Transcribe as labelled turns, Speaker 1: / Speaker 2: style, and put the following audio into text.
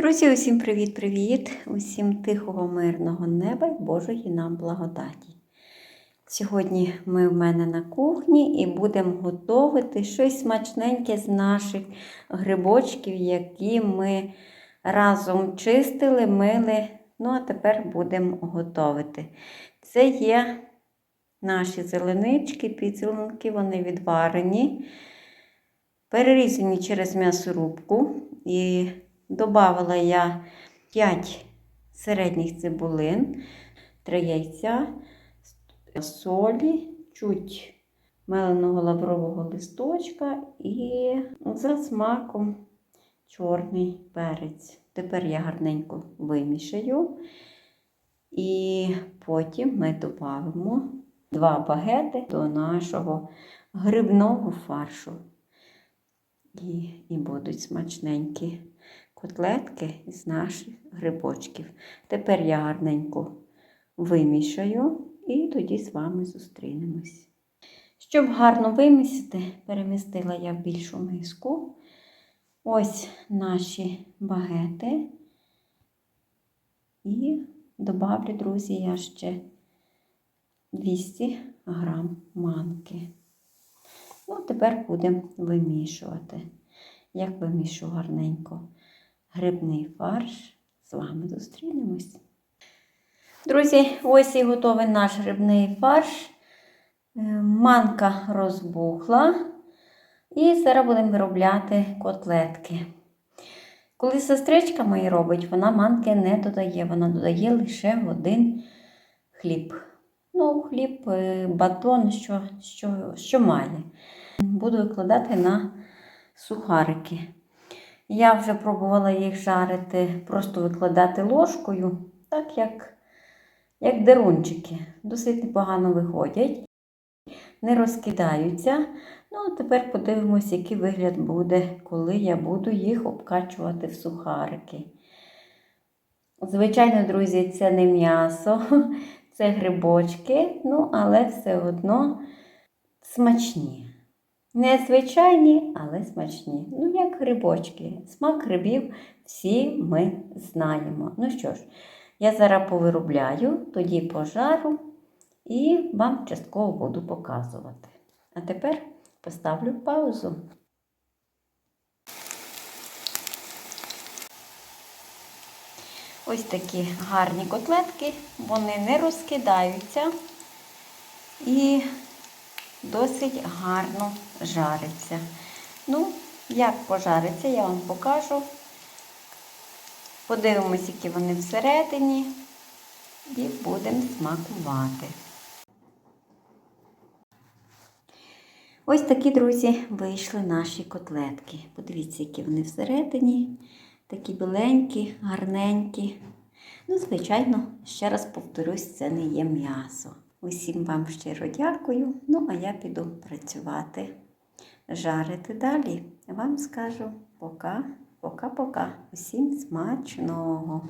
Speaker 1: Друзі, усім привіт-привіт! Усім тихого, мирного неба і Божої нам благодаті. Сьогодні ми в мене на кухні і будемо готувати щось смачненьке з наших грибочків, які ми разом чистили, мили. Ну, а тепер будемо готувати. Це є наші зеленички, підзеленки, вони відварені, перерізані через м'ясорубку. І Добавила я 5 середніх цибулин, 3 яйця, солі, чуть меленого лаврового листочка і за смаком чорний перець. Тепер я гарненько вимішаю. І потім ми додамо 2 багети до нашого грибного фаршу. І, і будуть смачненькі котлетки з наших грибочків. Тепер я гарненько вимішаю і тоді з вами зустрінемось. Щоб гарно вимісити, перемістила я в більшу миску. Ось наші багети. І добавлю, друзі, я ще 200 грам манки. Ну, тепер будемо вимішувати. Як вимішу гарненько грибний фарш, з вами зустрінемось. Друзі, ось і готовий наш грибний фарш. Е, Манка розбухла. І зараз будемо виробляти котлетки. Коли сестричка моя робить, вона манки не додає, вона додає лише один хліб. Ну, хліб, е, батон, що, що, що має. Буду викладати на сухарики. Я вже пробувала їх жарити, просто викладати ложкою, так як як дерунчики. Досить непогано виходять, не розкидаються. Ну, а тепер подивимось, який вигляд буде, коли я буду їх обкачувати в сухарики. Звичайно, друзі, це не м'ясо, це грибочки, ну, але все одно смачні. Незвичайні, але смачні. Ну, як грибочки. Смак грибів всі ми знаємо. Ну що ж, я зараз повиробляю, тоді пожару і вам частково буду показувати. А тепер поставлю паузу. Ось такі гарні котлетки, вони не розкидаються і досить гарно жариться. Ну, як пожариться, я вам покажу. Подивимось, які вони всередині, і будемо смакувати. Ось такі, друзі, вийшли наші котлетки. Подивіться, які вони всередині. Такі біленькі, гарненькі. Ну, звичайно, ще раз повторюсь, це не є м'ясо. Усім вам щиро дякую. Ну, а я піду працювати, жарити далі. Вам скажу пока, пока-пока. Усім смачного!